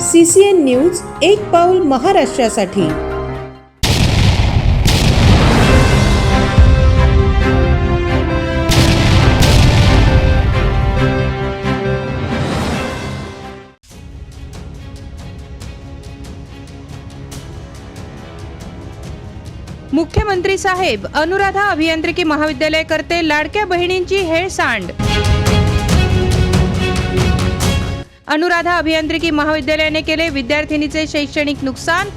C C N news एक पाऊल महाराष्ट्रासाठी. मुख्यमंत्री साहेब अनुराधा अभियांत्रिकी महाविद्यालय करते लाडक्या बहिणींची हेळसांड. अनुराधा अभियांत्रिकी महाविद्यालयाने केले विद्यार्थिनीचे शैक्षणिक नुकसान.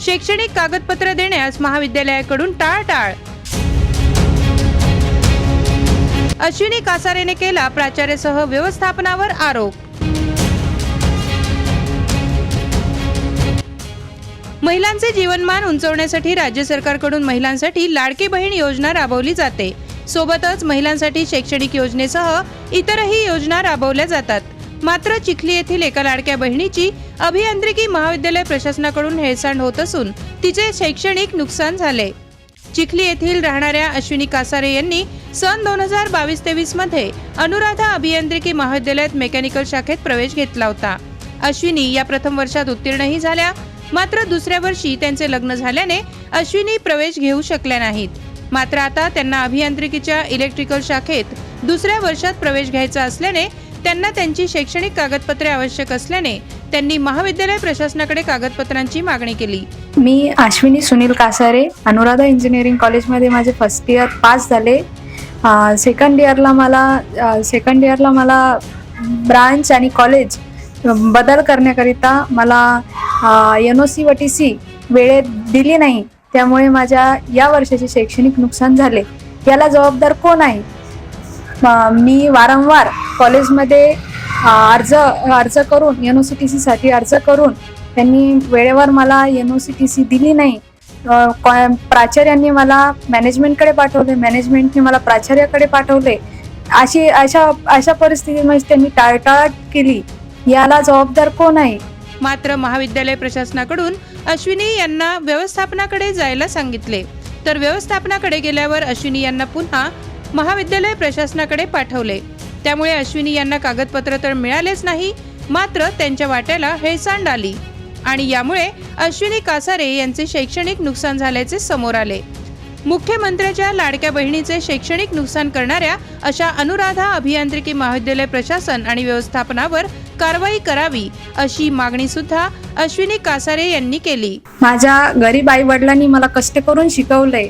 शैक्षणिक कागदपत्र देण्यास महाविद्यालयाकडून टाळटाळ. अश्विनी कासारेने केला प्राचार्यासह व्यवस्थापनावर आरोप. महिलांचे जीवनमान उंचवण्यासाठी राज्य सरकारकडून महिलांसाठी लाडकी बहीण योजना राबवली जाते. सोबतच महिलांसाठी शैक्षणिक योजनेसह इतरही योजना राबवल्या जातात. मात्र चिखली येथील एका लाडक्या बहिणीची अभियांत्रिकी महाविद्यालय प्रशासनाकडून हेळसांड होत असून तिचे शैक्षणिक नुकसान झाले. चिखली येथील राहणाऱ्या अश्विनी कासारे यांनी सन दोन हजार बावीस तेवीसमध्ये अनुराधा अभियांत्रिकी महाविद्यालयात मेकॅनिकल शाखेत प्रवेश घेतला होता. अश्विनी या प्रथम वर्षात उत्तीर्णही झाल्या मात्र दुसऱ्या वर्षी त्यांचे लग्न झाल्याने अश्विनी प्रवेश घेऊ शकल्या नाहीत. मात्र आता त्यांना अभियांत्रिकीच्या इलेक्ट्रिकल शाखेत दुसऱ्या वर्षात प्रवेश घ्यायचा असल्याने त्यांना त्यांची शैक्षणिक कागदपत्रे आवश्यक असल्याने त्यांनी महाविद्यालय प्रशासनाकडे कागदपत्रांची मागणी केली. मी अश्विनी सुनील कासारे अनुराधा इंजिनिअरिंग कॉलेजमध्ये माझे फर्स्ट इयर पास झाले. सेकंड इयरला मला सेकंड इयरला मला ब्रांच आणि कॉलेज बदल करण्याकरिता मला एन ओ सी व टी सी वेळेत दिली नाही. त्यामुळे माझ्या या वर्षाचे शैक्षणिक नुकसान झाले. याला जबाबदार कोण आहे? मी वारंवार कॉलेजमध्ये अर्ज अर्ज करून एन ओ सी टी सीसाठी अर्ज करून त्यांनी वेळेवर मला N O C T C दिली नाही. कॉ- प्राचार्यांनी मला मॅनेजमेंटकडे पाठवले मॅनेजमेंटने मला प्राचार्याकडे पाठवले. अशी अशा अशा परिस्थितीमध्ये त्यांनी टाळटाळ केली. याला जबाबदार कोण आहे? मात्र महाविद्यालय प्रशासनाकडून अश्विनी यांना व्यवस्थापनाकडे जायला सांगितले. तर व्यवस्थापनाकडे गेल्यावर अश्विनी यांना पुन्हा महाविद्यालय प्रशासनाकडे पाठवले. त्यामुळे अश्विनी यांना कागदपत्र तर मिळालेच नाही मात्र त्यांच्या वाट्याला हेळसांड आली. आणि यामुळे अश्विनी कासारे यांचे शैक्षणिक नुकसान झाल्याचे समोर आले. मुख्यमंत्र्याच्या लाडक्या बहिणीचे शैक्षणिक नुकसान करणाऱ्या अशा अनुराधा अभियांत्रिकी महाविद्यालय प्रशासन आणि व्यवस्थापनावर कारवाई करावी अशी मागणी सुद्धा अश्विनी कासारे यांनी केली. माझ्या गरीब आई वडिलांनी मला कष्ट करून शिकवलंय.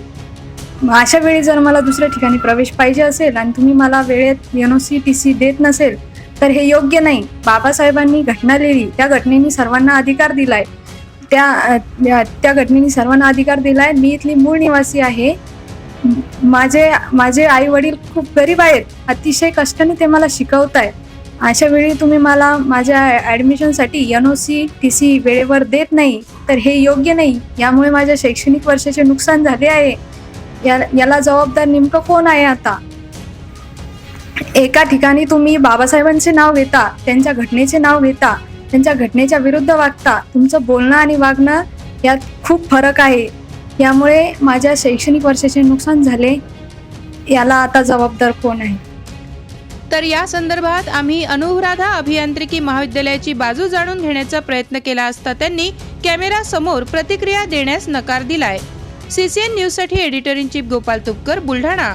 अशा वेळी जर मला दुसऱ्या ठिकाणी प्रवेश पाहिजे असेल आणि तुम्ही मला वेळेत N O C T C देत नसेल तर हे योग्य नाही. बाबासाहेबांनी घटना लिहिली. त्या घटनेनी सर्वांना अधिकार दिलाय. त्या त्या- घटनेने सर्वांना अधिकार दिला आहे मी इथली मूळ निवासी आहे. माझे माझे आई वडील खूप गरीब आहेत. अतिशय कष्टाने ते मला शिकवत आहे अशा वेळी तुम्ही मला माझ्या ॲडमिशनसाठी N O C T C वेळेवर देत नाही तर हे योग्य नाही. यामुळे माझ्या शैक्षणिक वर्षाचे नुकसान झाले आहे. या याला जबाबदार नेमकं कोण आहे आता? एका ठिकाणी तुम्ही बाबासाहेबांचे नाव घेता त्यांच्या घटनेचे नाव घेता. त्यांच्या घटनेच्या विरुद्ध वागता तुमचं बोलणं आणि वागणं यात खूप फरक आहे. यामुळे माझ्या शैक्षणिक वर्षाचे नुकसान झाले याला आता जबाबदार कोण आहे? तर या संदर्भात आम्ही अनुराधा अभियांत्रिकी महाविद्यालयाची बाजू जाणून घेण्याचा प्रयत्न केला असता त्यांनी कॅमेरा समोर प्रतिक्रिया देण्यास नकार दिलाय. सीसीएन न्यूजसाठी editor in chief Gopal Tupkar Buldhana.